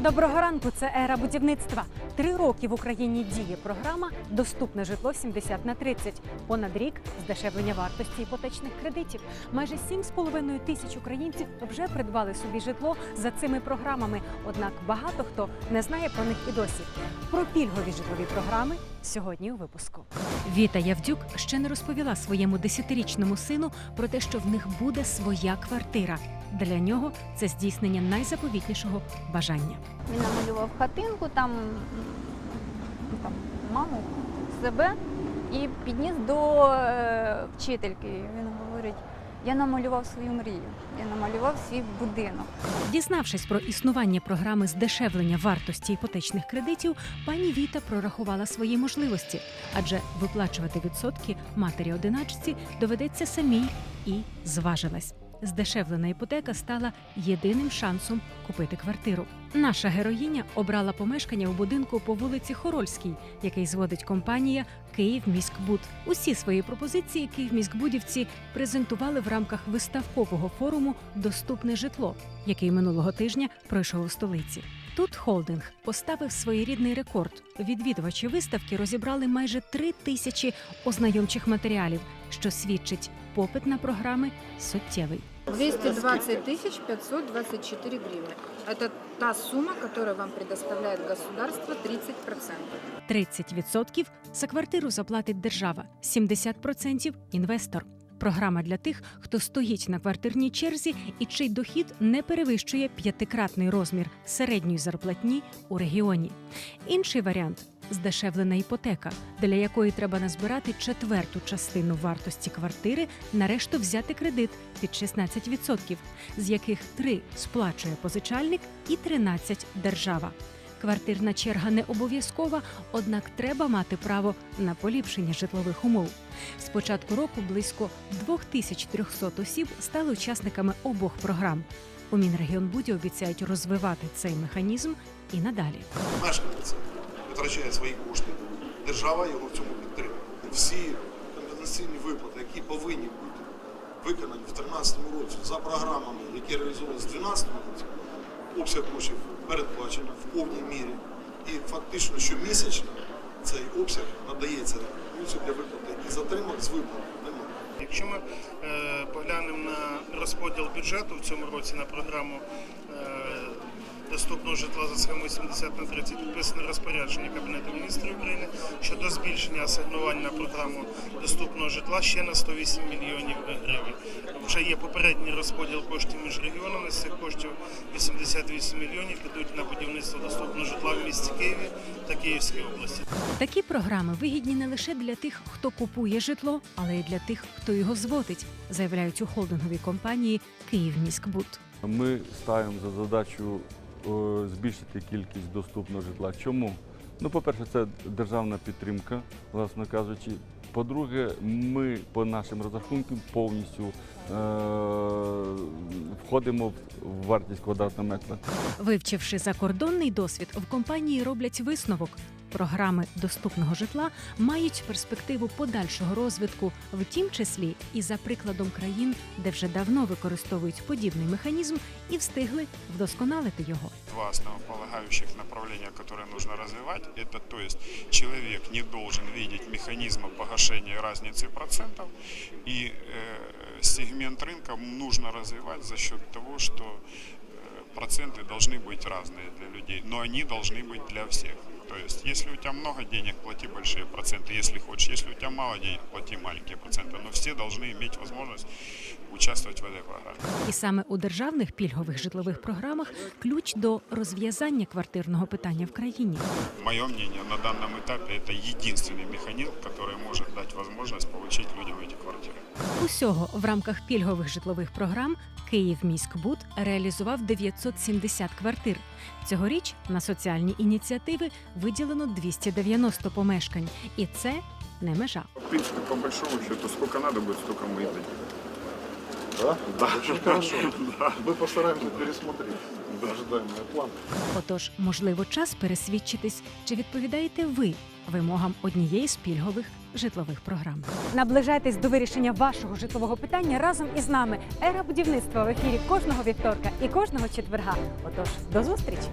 Доброго ранку. Це ера будівництва. Три роки в Україні діє програма Доступне житло 70 на 30. Понад рік здешевлення вартості іпотечних кредитів. Майже 7,5 тисяч українців вже придбали собі житло за цими програмами. Однак багато хто не знає про них і досі. Про пільгові житлові програми сьогодні у випуску. Віта Явдюк ще не розповіла своєму десятирічному сину про те, що в них буде своя квартира. Для нього це здійснення найзаповітнішого бажання. Він намалював хатинку, там, там маму, себе і підніс до е, вчительки. Він говорить: я намалював свою мрію, я намалював свій будинок. Дізнавшись про існування програми здешевлення вартості іпотечних кредитів, пані Віта прорахувала свої можливості, адже виплачувати відсотки матері одиначці доведеться самій і зважилась. Здешевлена іпотека стала єдиним шансом купити квартиру. Наша героїня обрала помешкання у будинку по вулиці Хорольській, який зводить компанія Київміськбуд. Усі свої пропозиції Київміськбудівці презентували в рамках виставкового форуму Доступне житло, який минулого тижня пройшов у столиці. Тут холдинг поставив своєрідний рекорд. Відвідувачі виставки розібрали майже три тисячі ознайомчих матеріалів, що свідчить, попит на програми суттєвий. 220 тысяч 524 гривны. Это та сумма, которую вам предоставляет государство 30%. 30% за квартиру заплатить держава, 70% – інвестор. Програма для тих, хто стоїть на квартирній черзі і чий дохід не перевищує п'ятикратний розмір середньої зарплатні у регіоні. Інший варіант здешевлена іпотека, для якої треба назбирати четверту частину вартості квартири, нарешту взяти кредит під 16%, з яких 3 сплачує позичальник і 13 – держава. Квартирна черга не обов'язкова, однак треба мати право на поліпшення житлових умов. З початку року близько 2300 осіб стали учасниками обох програм. У Мінрегіонбуді обіцяють розвивати цей механізм і надалі. мешканець витрачає свої кошти, держава його в цьому підтримує. Всі компенсаційні виплати, які повинні бути виконані в 2013 році за програмами, які реалізовувалися в 2012 році, обсяг коштів передбачено в повній мірі. І фактично щомісячно цей обсяг надається для виплати і затримок з виплати. Якщо ми е, поглянемо на розподіл бюджету в цьому році на програму е, доступного житла за схемою 70 на 30 підписане розпорядження Кабінету міністрів України щодо збільшення асигнувань на програму доступного житла ще на 108 мільйонів гривень. Вже є попередній розподіл коштів між регіонами. З цих коштів 88 мільйонів підуть на будівництво доступного житла в місті Києві та Київській області. Такі програми вигідні не лише для тих, хто купує житло, але й для тих, хто його зводить, заявляють у холдинговій компанії Київміськбуд. Ми ставимо за задачу збільшити кількість доступного житла. Чому? Ну, по-перше, це державна підтримка, власне кажучи. По-друге, ми по нашим розрахункам повністю е- входимо в вартість квадратного метра. Вивчивши закордонний досвід, в компанії роблять висновок Програми доступного житла мають перспективу подальшого розвитку, в тім числі і за прикладом країн, де вже давно використовують подібний механізм і встигли вдосконалити його. два основополагающих направления, которые нужно развивать. Это то есть человек не должен видеть механизма погашения разницы процентов, и э, сегмент рынка нужно развивать за счет того, что э, проценты должны быть разные для людей, но они должны быть для всех. То есть, если у тебя много денег, плати большие проценты, если хочешь. Если у тебя мало денег, плати маленькие проценты. Но все должны иметь возможность участвовать в этой программе. І саме у державних пільгових житлових програмах ключ до розв'язання квартирного питання в країні. Мое мнение, на данном этапе это единственный механизм, который может дать возможность получить людям эти квартиры. Усього в рамках пільгових житлових програм Київміськбуд реалізував 970 квартир. Цьогоріч на соціальні ініціативи виділено 290 помешкань, і це не межа. В принципе, по большому счету, сколько надо будет, столько мы и дадим. Да? Очень хорошо. Мы постараемся пересмотреть ожидаемый план. Отож, можливо, час пересвідчитись, чи відповідаєте ви вимогам однієї з пільгових житлових програм. Наближайтесь до вирішення вашого житлового питання разом із нами. Ера будівництва в ефірі кожного вівторка і кожного четверга. Отож, до зустрічі!